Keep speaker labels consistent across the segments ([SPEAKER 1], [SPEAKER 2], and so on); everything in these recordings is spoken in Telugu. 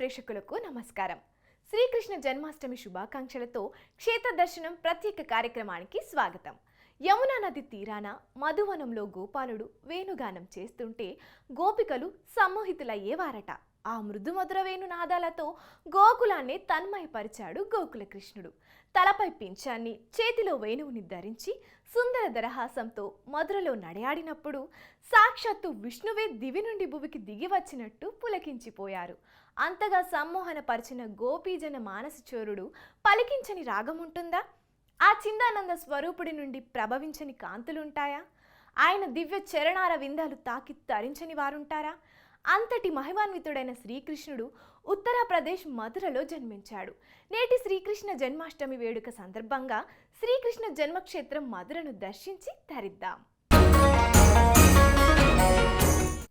[SPEAKER 1] ప్రేక్షకులకు నమస్కారం. శ్రీకృష్ణ జన్మాష్టమి శుభాకాంక్షలతో క్షేత్ర దర్శనం ప్రత్యేక కార్యక్రమానికి స్వాగతం. యమునా నది తీరాన మధువనంలో గోపాలుడు వేణుగానం చేస్తుంటే గోపికలు సమ్మోహితులయ్యేవారట. ఆ మృదు మధుర వేణునాదాలతో గోకులాన్ని తన్మయపరిచాడు గోకుల కృష్ణుడు తలపై పింఛాన్ని చేతిలో వేణువుని ధరించి సుందర దరహాసంతో మధురలో నడయాడినప్పుడు సాక్షాత్తు విష్ణువే దివి నుండి భువికి దిగి వచ్చినట్టు పులకించిపోయారు. అంతగా సమ్మోహనపరిచిన గోపీజన మానసచోరుడు పలికించని రాగముంటుందా? ఆ చిందానంద స్వరూపుడి నుండి ప్రభవించని కాంతులుంటాయా? ఆయన దివ్య చరణార విందాలు తాకి తరించని వారుంటారా? అంతటి మహిమాన్వితుడైన శ్రీకృష్ణుడు ఉత్తరప్రదేశ్ మధురలో జన్మించాడు. నేటి శ్రీకృష్ణ జన్మాష్టమి వేడుక సందర్భంగా శ్రీకృష్ణ జన్మక్షేత్రం మధురను దర్శించి ధరిద్దాం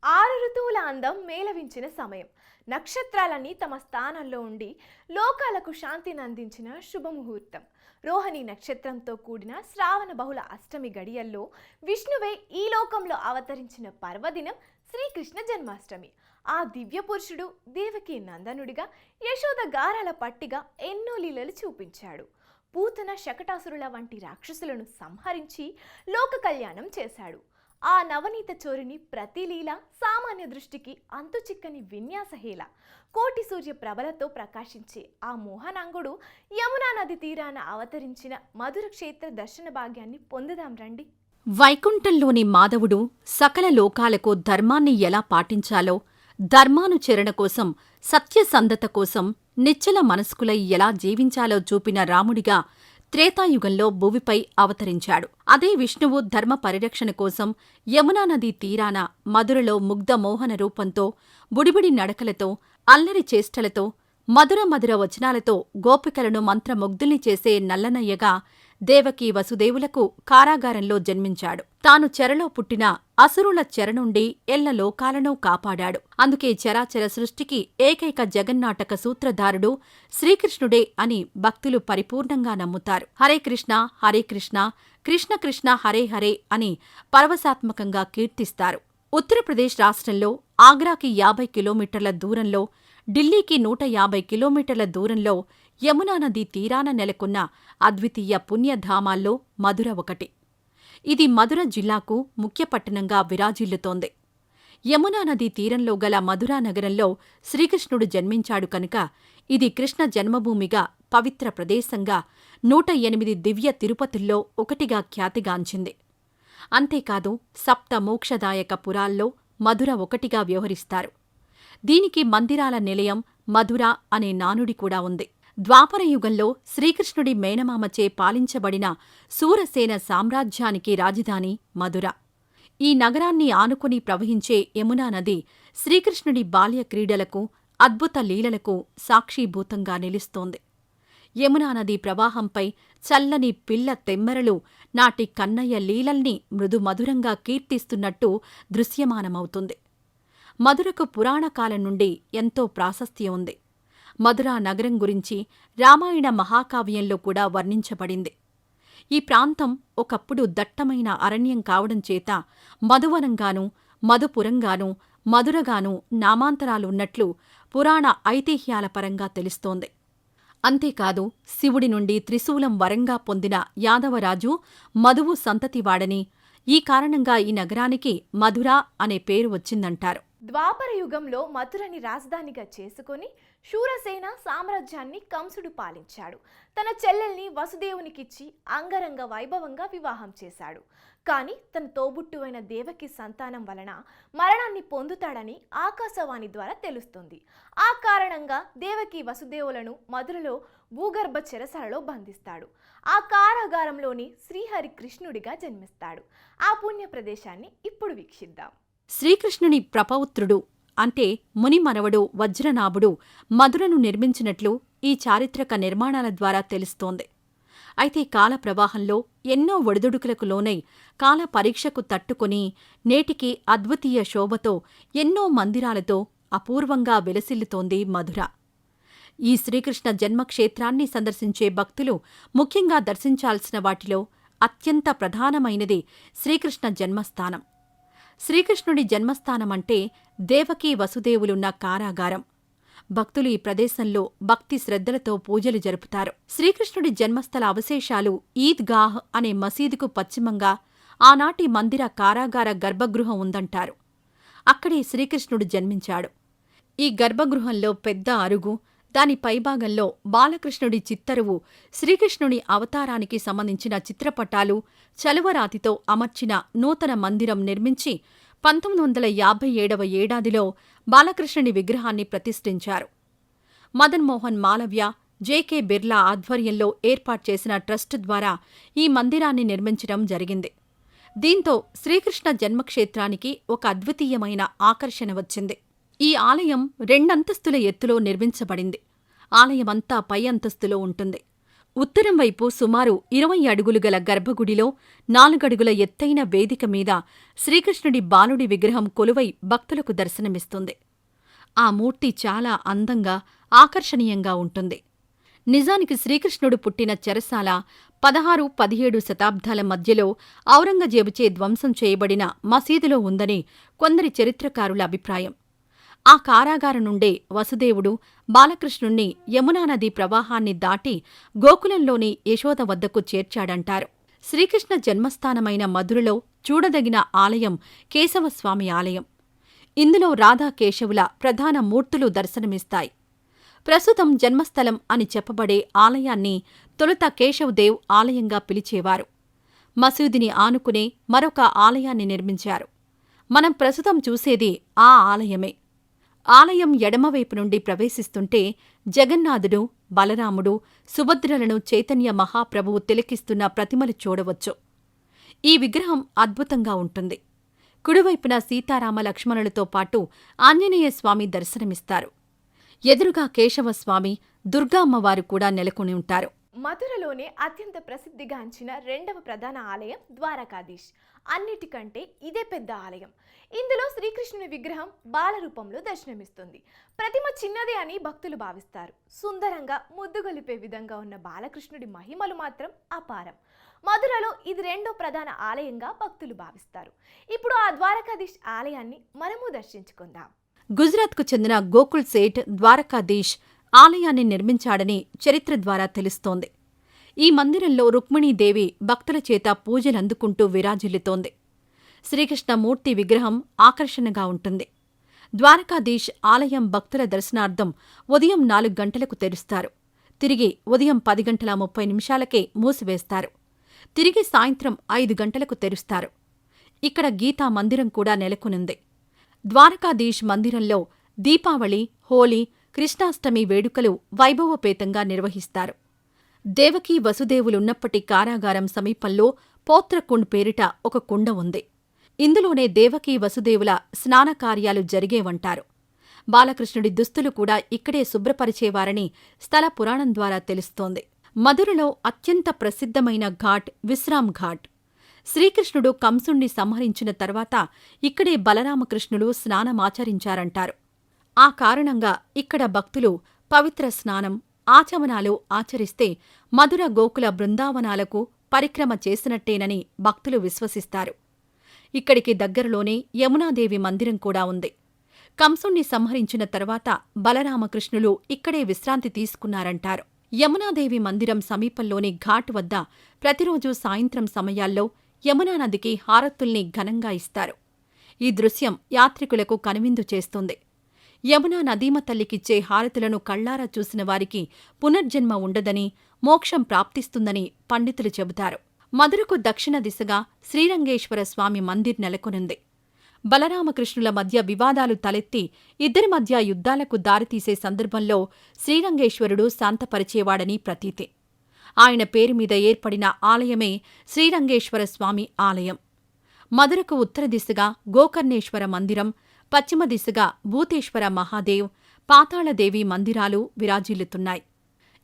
[SPEAKER 1] ఆరు ఋతువుల అందం మేలవించిన సమయం. నక్షత్రాలన్నీ తమ స్థానంలో ఉండి లోకాలకు శాంతిని అందించిన శుభముహూర్తం. రోహిణి నక్షత్రంతో కూడిన శ్రావణ బహుళ అష్టమి గడియల్లో విష్ణువే ఈ లోకంలో అవతరించిన పర్వదినం శ్రీకృష్ణ జన్మాష్టమి. ఆ దివ్య పురుషుడు దేవకి నందనుడిగా యశోద గారాల పట్టిగా ఎన్నో లీలలు చూపించాడు. పూతన శకటాసురుల వంటి రాక్షసులను సంహరించి లోక కళ్యాణం చేశాడు. ఆ నవనీత చోరుని ప్రతి లీల సామాన్య దృష్టికి అంతు చిక్కని విన్యాసహేళ కోటి సూర్య ప్రభలతో ప్రకాశించే ఆ మోహనాంగుడు యమునా నది తీరాన అవతరించిన మధుర క్షేత్ర దర్శన భాగ్యాన్ని పొందుదాం రండి.
[SPEAKER 2] వైకుంఠంలోని మాధవుడు సకల లోకాలకు ధర్మాన్ని ఎలా పాటించాలో ధర్మానుచరణ కోసం సత్యసంధత కోసం నిశ్చల మనస్కులై ఎలా జీవించాలో చూపిన రాముడిగా త్రేతాయుగంలో భూమిపై అవతరించాడు. అదే విష్ణువు ధర్మ పరిరక్షణ కోసం యమునా నదీ తీరాన మధురలో ముగ్ధ మోహన రూపంతో బుడిబుడి నడకలతో అల్లరి చేష్టలతో మధుర మధుర వచనాలతో గోపికలను మంత్రముగ్ధుల్ని చేసే నల్లనయ్యగా దేవకి వసుదేవులకు కారాగారంలో జన్మించాడు. తాను చెరలో పుట్టిన అసురుల చెర నుండి ఎల్ల లోకాలను కాపాడాడు. అందుకే చరాచర సృష్టికి ఏకైక జగన్నాటక సూత్రధారుడు శ్రీకృష్ణుడే అని భక్తులు పరిపూర్ణంగా నమ్ముతారు. హరే కృష్ణ హరే కృష్ణ కృష్ణ కృష్ణ హరే హరే అని పరవశాత్మకంగా కీర్తిస్తారు. ఉత్తరప్రదేశ్ రాష్ట్రంలో ఆగ్రాకి యాభై కిలోమీటర్ల దూరంలో ఢిల్లీకి నూట యాభై కిలోమీటర్ల దూరంలో యమునానదీ తీరాన నెలకొన్న అద్వితీయ పుణ్యధామాల్లో మధుర ఒకటి. ఇది మధుర జిల్లాకు ముఖ్య పట్టణంగా విరాజిల్లుతోంది. యమునానదీ తీరంలో గల మధురా నగరంలో శ్రీకృష్ణుడు జన్మించాడు కనుక ఇది కృష్ణ జన్మభూమిగా పవిత్ర ప్రదేశంగా నూట ఎనిమిది దివ్య తిరుపతుల్లో ఒకటిగా ఖ్యాతిగాంచింది. అంతేకాదు సప్త మోక్షదాయక పురాల్లో మధుర ఒకటిగా వ్యవహరిస్తారు. దీనికి మందిరాల నిలయం మధుర అనే నానుడి కూడా ఉంది. ద్వాపరయుగంలో శ్రీకృష్ణుడి మేనమామచే పాలించబడిన సూరసేన సామ్రాజ్యానికి రాజధాని మధుర. ఈ నగరాన్ని ఆనుకుని ప్రవహించే యమునా నది శ్రీకృష్ణుడి బాల్య క్రీడలకు అద్భుత లీలలకు సాక్షీభూతంగా నిలుస్తోంది. యమునా నది ప్రవాహంపై చల్లని పిల్ల తెమ్మెరలు నాటి కన్నయ్య లీలల్ని మృదుమధురంగా కీర్తిస్తున్నట్టు దృశ్యమానమవుతుంది. మధురకు పురాణకాలం నుండి ఎంతో ప్రాశస్త్యం ఉంది. మధురా నగరం గురించి రామాయణ మహాకావ్యంలో కూడా వర్ణించబడింది. ఈ ప్రాంతం ఒకప్పుడు దట్టమైన అరణ్యం కావడం చేత మధువనంగానూ మధుపురంగానూ మధురగానూ నామాంతరాలున్నట్లు పురాణ ఐతిహ్యాల పరంగా తెలుస్తోంది. అంతేకాదు శివుడి నుండి త్రిశూలం వరంగా పొందిన యాదవరాజు మధువు సంతతివాడని ఈ కారణంగా ఈ నగరానికి మధుర అనే పేరు వచ్చిందంటారు.
[SPEAKER 1] ద్వాపర యుగంలో మధురని రాజధానిగా చేసుకుని శూరసేన సామ్రాజ్యాన్ని కంసుడు పాలించాడు. తన చెల్లెల్ని వసుదేవునికిచ్చి అంగరంగ వైభవంగా వివాహం చేశాడు. కానీ తన తోబుట్టువైన దేవకి సంతానం వలన మరణాన్ని పొందుతాడని ఆకాశవాణి ద్వారా తెలుస్తుంది. ఆ కారణంగా దేవకి వసుదేవులను మధురలో భూగర్భ చెరసాలలో బంధిస్తాడు. ఆ కారాగారంలోని శ్రీహరి కృష్ణుడిగా జన్మిస్తాడు. ఆ పుణ్య ప్రదేశాన్ని ఇప్పుడు వీక్షిద్దాం.
[SPEAKER 2] శ్రీకృష్ణుని ప్రపౌత్రుడు అంటే మునిమనవడు వజ్రనాభుడు మధురను నిర్మించినట్లు ఈ చారిత్రక నిర్మాణాల ద్వారా తెలుస్తోంది. అయితే కాల ప్రవాహంలో ఎన్నో ఒడిదుడుకులకు లోనై కాల పరీక్షకు తట్టుకుని నేటికి అద్వితీయ శోభతో ఎన్నో మందిరాలతో అపూర్వంగా వెలసిల్లుతోంది మధుర. ఈ శ్రీకృష్ణ జన్మక్షేత్రాన్ని సందర్శించే భక్తులు ముఖ్యంగా దర్శించాల్సిన వాటిలో అత్యంత ప్రధానమైనది శ్రీకృష్ణ జన్మస్థానం. శ్రీకృష్ణుడి జన్మస్థానమంటే దేవకీ వసుదేవులున్న కారాగారం. భక్తులు ఈ ప్రదేశంలో భక్తి శ్రద్ధలతో పూజలు జరుపుతారు. శ్రీకృష్ణుడి జన్మస్థల అవశేషాలు ఈద్గాహ్ అనే మసీదుకు పశ్చిమంగా ఆనాటి మందిర కారాగార గర్భగృహం ఉందంటారు. అక్కడే శ్రీకృష్ణుడు జన్మించాడు. ఈ గర్భగృహంలో పెద్ద అరుగు దాని పైభాగంలో బాలకృష్ణుడి చిత్తరువు శ్రీకృష్ణుని అవతారానికి సంబంధించిన చిత్రపటాలు చలువరాతితో అమర్చిన నూతన మందిరం నిర్మించి పంతొమ్మిది వందల యాభై ఏడవ ఏడాదిలో బాలకృష్ణుని విగ్రహాన్ని ప్రతిష్ఠించారు. మదన్ మోహన్ మాలవ్య జేకే బిర్లా ఆధ్వర్యంలో ఏర్పాటు చేసిన ట్రస్ట్ ద్వారా ఈ మందిరాన్ని నిర్మించడం జరిగింది. దీంతో శ్రీకృష్ణ జన్మక్షేత్రానికి ఒక అద్వితీయమైన ఆకర్షణ వచ్చింది. ఈ ఆలయం రెండంతస్తుల ఎత్తులో నిర్మించబడింది. ఆలయమంతా పై అంతస్తులో ఉంటుంది. ఉత్తరం వైపు సుమారు ఇరవై అడుగులు గల గర్భగుడిలో నాలుగడుగుల ఎత్తైన వేదిక మీద శ్రీకృష్ణుడి బాలుడి విగ్రహం కొలువై భక్తులకు దర్శనమిస్తుంది. ఆ మూర్తి చాలా అందంగా ఆకర్షణీయంగా ఉంటుంది. నిజానికి శ్రీకృష్ణుడు పుట్టిన చెరసాల పదహారు పదిహేడు శతాబ్దాల మధ్యలో ఔరంగజేబుచే ధ్వంసం చేయబడిన మసీదులో ఉందని కొందరి చరిత్రకారుల అభిప్రాయం. ఆ కారాగారం నుండే వసుదేవుడు బాలకృష్ణుణ్ణి యమునానది ప్రవాహాన్ని దాటి గోకులంలోని యశోద వద్దకు చేర్చాడంటారు. శ్రీకృష్ణ జన్మస్థానమైన మధురలో చూడదగిన ఆలయం కేశవస్వామి ఆలయం. ఇందులో రాధాకేశవుల ప్రధాన మూర్తులు దర్శనమిస్తాయి. ప్రస్తుతం జన్మస్థలం అని చెప్పబడే ఆలయాన్ని తొలుత కేశవదేవ్ ఆలయంగా పిలిచేవారు. మసీదుని ఆనుకునే మరొక ఆలయాన్ని నిర్మించారు. మనం ప్రస్తుతం చూసేది ఆ ఆలయమే. ఆలయం ఎడమవైపు నుండి ప్రవేశిస్తుంటే జగన్నాథుడు బలరాముడు సుభద్రలను చైతన్య మహాప్రభువు తిలకిస్తున్న ప్రతిమలు చూడవచ్చు. ఈ విగ్రహం అద్భుతంగా ఉంటుంది. కుడివైపున సీతారామ లక్ష్మణులతో పాటు ఆంజనేయస్వామి దర్శనమిస్తారు. ఎదురుగా కేశవస్వామి దుర్గా అమ్మవారు కూడా నెలకొని ఉంటారు.
[SPEAKER 1] మధురలోనే అత్యంత ప్రసిద్ధిగాంచిన రెండవ ప్రధాన ఆలయం ద్వారకాధీష్. అన్నిటికంటే ఇదే పెద్ద ఆలయం. ఇందులో శ్రీకృష్ణుని విగ్రహం బాలరూపంలో దర్శనమిస్తుంది. ప్రతిమ చిన్నదే అని భక్తులు భావిస్తారు. సుందరంగా ముద్దుగొలిపే విధంగా ఉన్న బాలకృష్ణుడి మహిమలు మాత్రం అపారం. మధురలో ఇది రెండో ప్రధాన ఆలయంగా భక్తులు భావిస్తారు. ఇప్పుడు ఆ ద్వారకాధీష్ ఆలయాన్ని మనము దర్శించుకుందాం.
[SPEAKER 2] గుజరాత్కు చెందిన గోకుల్ సేఠ్ ద్వారకాధీష్ ఆలయాన్ని నిర్మించాడని చరిత్ర ద్వారా తెలుస్తోంది. ఈ మందిరంలో రుక్మిణీదేవి భక్తుల చేత పూజలందుకుంటూ విరాజిల్లుతోంది. శ్రీకృష్ణమూర్తి విగ్రహం ఆకర్షణగా ఉంటుంది. ద్వారకాధీష్ ఆలయం భక్తుల దర్శనార్థం ఉదయం నాలుగు గంటలకు తెరుస్తారు. తిరిగి ఉదయం పది గంటల ముప్పై నిమిషాలకే మూసివేస్తారు. తిరిగి సాయంత్రం ఐదు గంటలకు తెరుస్తారు. ఇక్కడ గీతా మందిరం కూడా నెలకొనుంది. ద్వారకాధీష్ మందిరంలో దీపావళి హోలీ కృష్ణాష్టమి వేడుకలు వైభవపేతంగా నిర్వహిస్తారు. దేవకీ వసుదేవులున్నప్పటి కారాగారం సమీపంలో పోత్రకుండ్ పేరిట ఒక కుండ ఉంది. ఇందులోనే దేవకీ వసుదేవుల స్నాన కార్యాలు జరిగేవంటారు. బాలకృష్ణుడి దుస్తులు కూడా ఇక్కడే శుభ్రపరిచేవారని స్థల పురాణం ద్వారా తెలుస్తోంది. మధురలో అత్యంత ప్రసిద్ధమైన ఘాట్ విశ్రామ్ ఘాట్. శ్రీకృష్ణుడు కంసుణ్ణి సంహరించిన తర్వాత ఇక్కడే బలరామకృష్ణులు స్నానమాచరించారంటారు. ఆ కారణంగా ఇక్కడ భక్తులు పవిత్ర స్నానం ఆచమనాలు ఆచరిస్తే మధుర గోకుల బృందావనాలకు పరిక్రమ చేసినట్టేనని భక్తులు విశ్వసిస్తారు. ఇక్కడికి దగ్గరలోనే యమునాదేవి మందిరం కూడా ఉంది. కంసుణ్ణి సంహరించిన తర్వాత బలరామకృష్ణులు ఇక్కడే విశ్రాంతి తీసుకున్నారంటారు. యమునాదేవి మందిరం సమీపంలోని ఘాట్ వద్ద ప్రతిరోజూ సాయంత్రం సమయాల్లో యమునా నదికి ఘనంగా ఇస్తారు. ఈ దృశ్యం యాత్రికులకు కనువిందు చేస్తుంది. యమునా నదీమ తల్లికిచ్చే హారతులను కళ్ళారా చూసిన వారికి పునర్జన్మ ఉండదని మోక్షం ప్రాప్తిస్తుందని పండితులు చెబుతారు. మధురకు దక్షిణ దిశగా శ్రీరంగేశ్వర స్వామి మందిర్ నెలకొనుంది. బలరామకృష్ణుల మధ్య వివాదాలు తలెత్తి ఇద్దరి మధ్య యుద్ధాలకు దారితీసే సందర్భంలో శ్రీరంగేశ్వరుడు శాంతపరిచేవాడని ప్రతీతి. ఆయన పేరు మీద ఏర్పడిన ఆలయమే శ్రీరంగేశ్వర స్వామి ఆలయం. మధురకు ఉత్తర దిశగా గోకర్ణేశ్వర మందిరం పశ్చిమ దిశగా భూతేశ్వర మహాదేవ్ పాతాళదేవి మందిరాలు విరాజిల్లుతున్నాయి.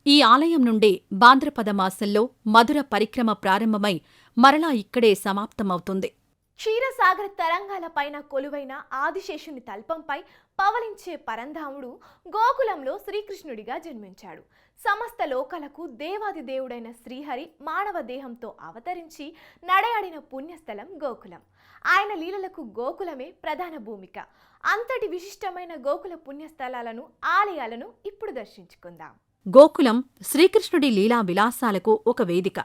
[SPEAKER 2] ఈ ఆలయం నుండి భాద్రపద మాసంలో మధుర పరిక్రమ ప్రారంభమై మరలా ఇక్కడే సమాప్తమవుతుంది.
[SPEAKER 1] క్షీరసాగర తరంగాల పైన కొలువైన ఆదిశేషుని తల్పంపై పవలించే పరంధాముడు గోకులంలో శ్రీకృష్ణుడిగా జన్మించాడు. సమస్త లోకాలకు దేవాది దేవుడైన శ్రీహరి మానవ దేహంతో అవతరించి నడయాడిన పుణ్యస్థలం గోకులం. ఆయన లీలలకు గోకులమే ప్రధాన భూమిక. అంతటి విశిష్టమైన గోకుల పుణ్యస్థలాలను ఆలయాలను ఇప్పుడు దర్శించుకుందాం.
[SPEAKER 2] గోకులం శ్రీకృష్ణుడి లీలా విలాసాలకు ఒక వేదిక.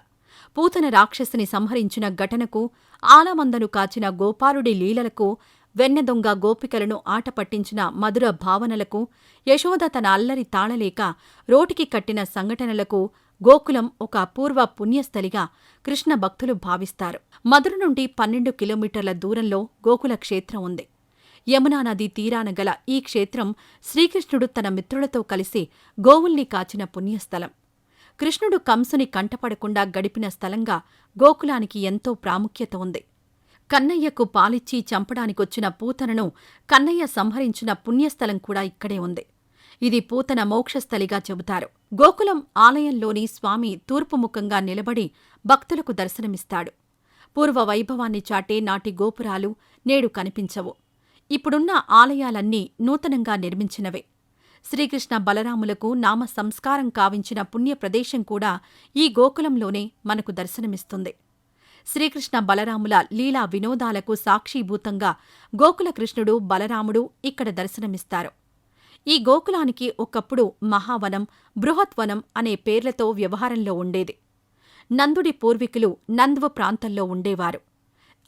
[SPEAKER 2] పూతన రాక్షసిని సంహరించిన ఘటనకు ఆలమందను కాచిన గోపాలుడి లీలలకు వెన్నెదొంగ గోపికలను ఆట పట్టించిన మధుర భావనలకు యశోద తన అల్లరి తాళలేక రోటికి కట్టిన సంఘటనలకు గోకులం ఒక అపూర్వ పుణ్యస్థలిగా కృష్ణ భక్తులు భావిస్తారు. మధుర నుండి పన్నెండు కిలోమీటర్ల దూరంలో గోకుల క్షేత్రం ఉంది. యమునా నది తీరాన గల ఈ క్షేత్రం శ్రీకృష్ణుడు తన మిత్రులతో కలిసి గోవుల్ని కాచిన పుణ్యస్థలం. కృష్ణుడు కంసుని కంటపడకుండా గడిపిన స్థలంగా గోకులానికి ఎంతో ప్రాముఖ్యత ఉంది. కన్నయ్యకు పాలిచ్చి చంపడానికొచ్చిన పూతనను కన్నయ్య సంహరించిన పుణ్యస్థలం కూడా ఇక్కడే ఉంది. ఇది పూతన మోక్షస్థలిగా చెబుతారు. గోకులం ఆలయంలోని స్వామి తూర్పుముఖంగా నిలబడి భక్తులకు దర్శనమిస్తాడు. పూర్వ వైభవాన్ని చాటే నాటి గోపురాలు నేడు కనిపించవు. ఇప్పుడున్న ఆలయాలన్నీ నూతనంగా నిర్మించినవే. శ్రీకృష్ణ బలరాములకు నామ సంస్కారం కావించిన పుణ్య ప్రదేశం కూడా ఈ గోకులంలోనే మనకు దర్శనమిస్తుంది. శ్రీకృష్ణ బలరాముల లీలా వినోదాలకు సాక్షీభూతంగా గోకుల కృష్ణుడు బలరాముడు ఇక్కడ దర్శనమిస్తారు. ఈ గోకులానికి ఒకప్పుడు మహావనం బృహత్వనం అనే పేర్లతో వ్యవహారంలో ఉండేది. నందుడి పూర్వీకులు నంద్వ ప్రాంతంలో ఉండేవారు.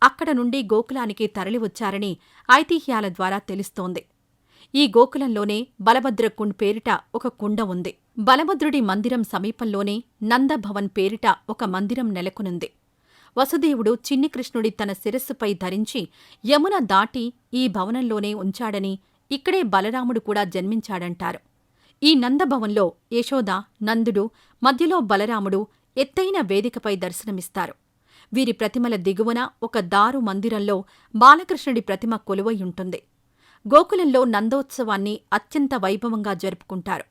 [SPEAKER 2] అక్కడ నుండి గోకులానికి తరలివచ్చారని ఐతిహ్యాల ద్వారా తెలుస్తోంది. ఈ గోకులంలోనే బలభద్రకుండ్ పేరిట ఒక కుండ ఉంది. బలభద్రుడి మందిరం సమీపంలోనే నందభవన్ పేరిట ఒక మందిరం నెలకొనుంది. వసుదేవుడు చిన్ని కృష్ణుడి తన శిరస్సుపై ధరించి యమున దాటి ఈ భవనంలోనే ఉంచాడని ఇక్కడే బలరాముడు కూడా జన్మించాడంటారు. ఈ నందభవంలో యశోద నందుడు మధ్యలో బలరాముడు ఎత్తైన వేదికపై దర్శనమిస్తారు. వీరి ప్రతిమల దిగువన ఒక దారు మందిరంలో బాలకృష్ణుడి ప్రతిమ కొలువైయుంటుంది గోకులంలో నందోత్సవాన్ని అత్యంత వైభవంగా జరుపుకుంటారు.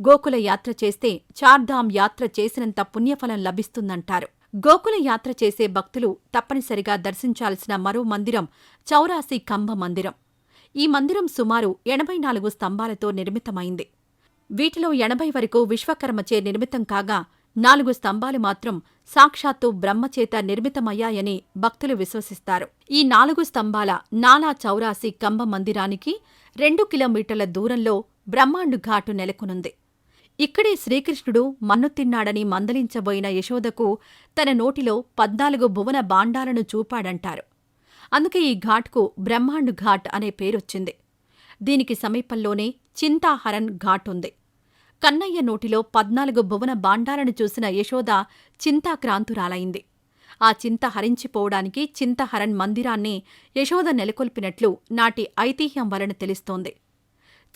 [SPEAKER 2] గోకుల యాత్ర చేస్తే చార్ధామ్ యాత్ర చేసినంత పుణ్యఫలం లభిస్తుందంటారు. గోకుల యాత్ర చేసే భక్తులు తప్పనిసరిగా దర్శించాల్సిన మరో మందిరం చౌరాసి కంభ మందిరం. ఈ మందిరం సుమారు ఎనభై నాలుగు స్తంభాలతో నిర్మితమైంది. వీటిలో ఎనభై వరకు విశ్వకర్మచే నిర్మితం కాగా నాలుగు స్తంభాలు మాత్రం సాక్షాత్తు బ్రహ్మచేత నిర్మితమయ్యాయని భక్తులు విశ్వసిస్తారు. ఈ నాలుగు స్తంభాల నాలా చౌరాసి కంబ మందిరానికి రెండు కిలోమీటర్ల దూరంలో బ్రహ్మాండు ఘాటు నెలకొనుంది. ఇక్కడే శ్రీకృష్ణుడు మన్ను తిన్నాడని మందలించబోయిన యశోదకు తన నోటిలో పద్నాలుగు భువన బాండాలను చూపాడంటారు. అందుకే ఈ ఘాట్కు బ్రహ్మాండ్ ఘాట్ అనే పేరొచ్చింది. దీనికి సమీపంలోనే చింతాహరన్ ఘాట్ ఉంది. కన్నయ్య నోటిలో పద్నాలుగు భువన బాండాలను చూసిన యశోద చింతాక్రాంతురాలైంది. ఆ చింత హరించిపోవడానికి చింతహరన్ మందిరాన్ని యశోద నెలకొల్పినట్లు నాటి ఐతిహ్యం వలన తెలుస్తోంది.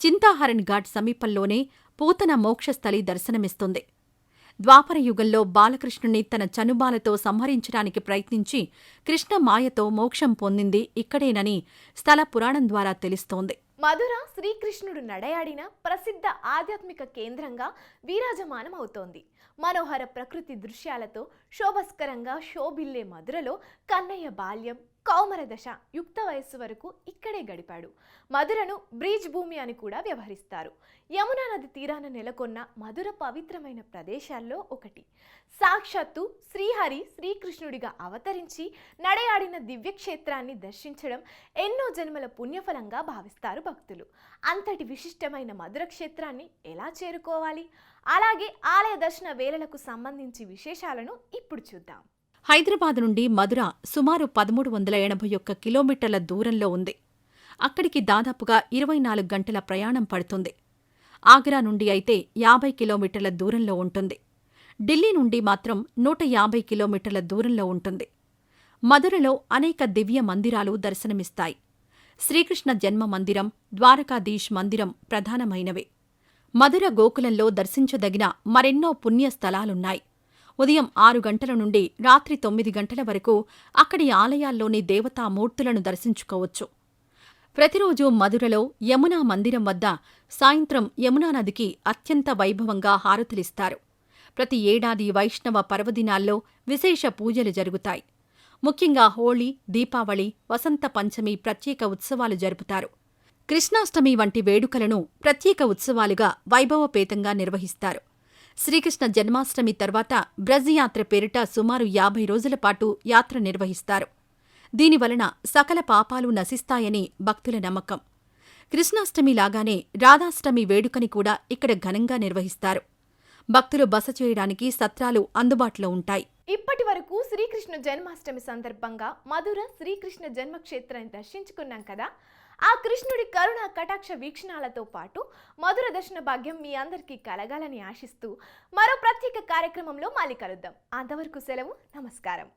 [SPEAKER 2] చింతాహరన్ ఘాట్ సమీపంలోనే పూతన మోక్షస్థలి దర్శనమిస్తుంది. ద్వాపరయుగంలో బాలకృష్ణుని తన చనుబాలతో సంహరించడానికి ప్రయత్నించి కృష్ణ మాయతో మోక్షం పొందింది ఇక్కడేనని స్థల పురాణం ద్వారా తెలుస్తోంది.
[SPEAKER 1] మధుర శ్రీకృష్ణుడు నడయాడిన ప్రసిద్ధ ఆధ్యాత్మిక కేంద్రంగా వీరాజమానం అవుతోంది మనోహర ప్రకృతి దృశ్యాలతో శోభస్కరంగా శోభిల్లే మధురలో కన్నయ్య బాల్యం కౌమర దశ యుక్త వయస్సు వరకు ఇక్కడే గడిపాడు. మధురను బ్రీజ్ భూమి అని కూడా వ్యవహరిస్తారు. యమునా నది తీరాన నెలకొన్న మధుర పవిత్రమైన ప్రదేశాల్లో ఒకటి. సాక్షాత్తు శ్రీహరి శ్రీకృష్ణుడిగా అవతరించి నడయాడిన దివ్యక్షేత్రాన్ని దర్శించడం ఎన్నో జన్మల పుణ్యఫలంగా భావిస్తారు భక్తులు. అంతటి విశిష్టమైన మధుర క్షేత్రాన్ని ఎలా చేరుకోవాలి? అలాగే ఆలయ దర్శన వేళలకు సంబంధించి విశేషాలను ఇప్పుడు చూద్దాం.
[SPEAKER 2] హైదరాబాద్ నుండి మధుర సుమారు పదమూడు వందల ఎనభై ఒక్క కిలోమీటర్ల దూరంలో ఉంది. అక్కడికి దాదాపుగా ఇరవై నాలుగు గంటల ప్రయాణం పడుతుంది. ఆగ్రా నుండి అయితే యాభై కిలోమీటర్ల దూరంలో ఉంటుంది. ఢిల్లీ నుండి మాత్రం నూట యాభై కిలోమీటర్ల దూరంలో ఉంటుంది. మధురలో అనేక దివ్య మందిరాలు దర్శనమిస్తాయి. శ్రీకృష్ణ జన్మ మందిరం ద్వారకాధీష్ మందిరం ప్రధానమైనవే. మధుర గోకులంలో దర్శించదగిన మరెన్నో పుణ్యస్థలాలున్నాయి. ఉదయం ఆరు గంటల నుండి రాత్రి తొమ్మిది గంటల వరకు అక్కడి ఆలయాల్లోని దేవతామూర్తులను దర్శించుకోవచ్చు. ప్రతిరోజు మధురలో యమునా మందిరం వద్ద సాయంత్రం యమునా నదికి అత్యంత వైభవంగా హారతులిస్తారు. ప్రతి ఏడాది వైష్ణవ పర్వదినాల్లో విశేష పూజలు జరుగుతాయి. ముఖ్యంగా హోళీ దీపావళి వసంత పంచమి ప్రత్యేక ఉత్సవాలు జరుపుతారు. కృష్ణాష్టమి వంటి వేడుకలను ప్రత్యేక ఉత్సవాలుగా వైభవపేతంగా నిర్వహిస్తారు. శ్రీకృష్ణ జన్మాష్టమి తర్వాత బ్రజ్ యాత్ర పేరిట సుమారు యాభై రోజుల పాటు యాత్ర నిర్వహిస్తారు. దీనివలన సకల పాపాలు నశిస్తాయని భక్తుల నమ్మకం. కృష్ణాష్టమి లాగానే రాధాష్టమి వేడుకని కూడా ఇక్కడ ఘనంగా నిర్వహిస్తారు. భక్తులు బస చేయడానికి సత్రాలు అందుబాటులో ఉంటాయి.
[SPEAKER 1] ఇప్పటి వరకు శ్రీకృష్ణ జన్మాష్టమి సందర్భంగా మధుర శ్రీకృష్ణ జన్మక్షేత్రాన్ని దర్శించుకున్నాం కదా. ఆ కృష్ణుడి కరుణ కటాక్ష వీక్షణాలతో పాటు మధుర దర్శన భాగ్యం మీ అందరికీ కలగాలని ఆశిస్తూ మరో ప్రత్యేక కార్యక్రమంలో మళ్ళీ కలుద్దాం. అంతవరకు సెలవు నమస్కారం.